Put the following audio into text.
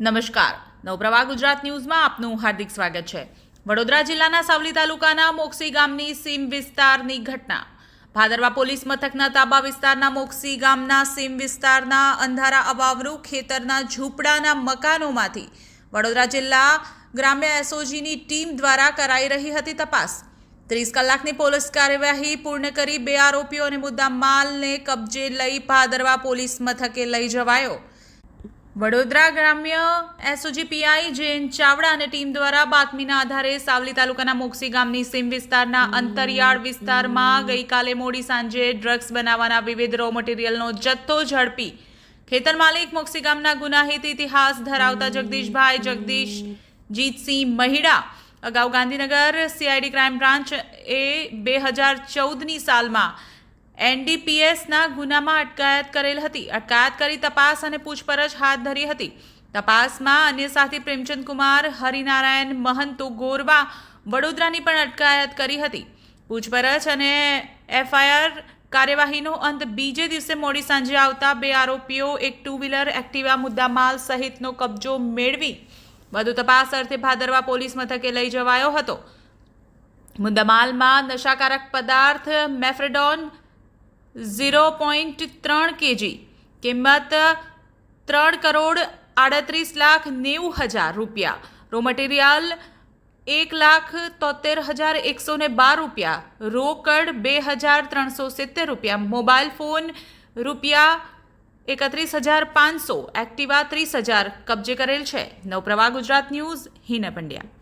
નમસ્કાર. નવપ્રવાહ ગુજરાત ન્યૂઝમાં આપનું હાર્દિક સ્વાગત છે. વડોદરા જિલ્લાના સાવલી તાલુકાના મોક્ષી ગામની સીમ વિસ્તારની ઘટના. ભાદરવા પોલીસ મથકના તાબા વિસ્તારના મોક્ષી ગામના સીમ વિસ્તારના અંધારા અવાવરૂ ખેતરના ઝૂંપડાના મકાનોમાંથી વડોદરા જિલ્લા ગ્રામ્ય એસઓજીની ટીમ દ્વારા કરાઈ રહી હતી તપાસ. ત્રીસ કલાકની પોલીસ કાર્યવાહી પૂર્ણ કરી બે આરોપીઓ અને મુદ્દા માલને કબજે લઈ ભાદરવા પોલીસ મથકે લઈ જવાયો. વડોદરા ગ્રામ્ય એસઓજી પીઆઈ જૈન ચાવડા અને ટીમ દ્વારા બાતમીના આધારે સાવલી તાલુકાના મોક્ષી ગામની સીમ વિસ્તારના અંતરિયાળ વિસ્તારમાં ગઈકાલે મોડી સાંજે ડ્રગ્સ બનાવવાના વિવિધ રો મટીરિયલનો જથ્થો ઝડપી. ખેતર માલિક મોક્ષી ગામના ગુનાહિત ઇતિહાસ ધરાવતા જગદીશભાઈ જગદીશ જીતસિંહ મહિડા. અગાઉ ગાંધીનગર સીઆઈડી ક્રાઇમ બ્રાન્ચ એ બે હજાર ચૌદની સાલમાં એનડીપીએસના ગુનામાં અટકાયત કરેલ હતી. અટકાયત કરી તપાસ અને પૂછપરછ હાથ ધરી હતી. તપાસમાં અન્ય સાથી પ્રેમચંદ કુમાર, હરિનારાયણ મહંતો ગોરવા વડોદરાની પણ અટકાયત કરી હતી. પૂછપરછ અને એફઆઈઆર કાર્યવાહીનો અંત બીજે દિવસે મોડી સાંજે આવતા બે આરોપીઓ એક ટુ વ્હીલર એક્ટિવા મુદ્દામાલ સહિતનો કબજો મેળવી વધુ તપાસ અર્થે ભાદરવા પોલીસ મથકે લઈ જવાયો હતો. મુદ્દામાલમાં નશાકારક પદાર્થ, મેફ્રેડોન ઝીરો પોઈન્ટ ત્રણ કેજી. કિંમત ત્રણ કરોડ આડત્રીસ લાખ નેવું હજાર રૂપિયા. રો મટીરિયલ એક લાખ તોતેર હજાર એકસો ને બાર રૂપિયા. રોકડ બે હજાર ત્રણસો સિત્તેર રૂપિયા. મોબાઈલ ફોન રૂપિયા એકત્રીસ હજાર પાંચસો. એક્ટિવા ત્રીસ હજાર કબજે કરેલ છે. નવપ્રવાહ ગુજરાત ન્યૂઝ હિના પંડ્યા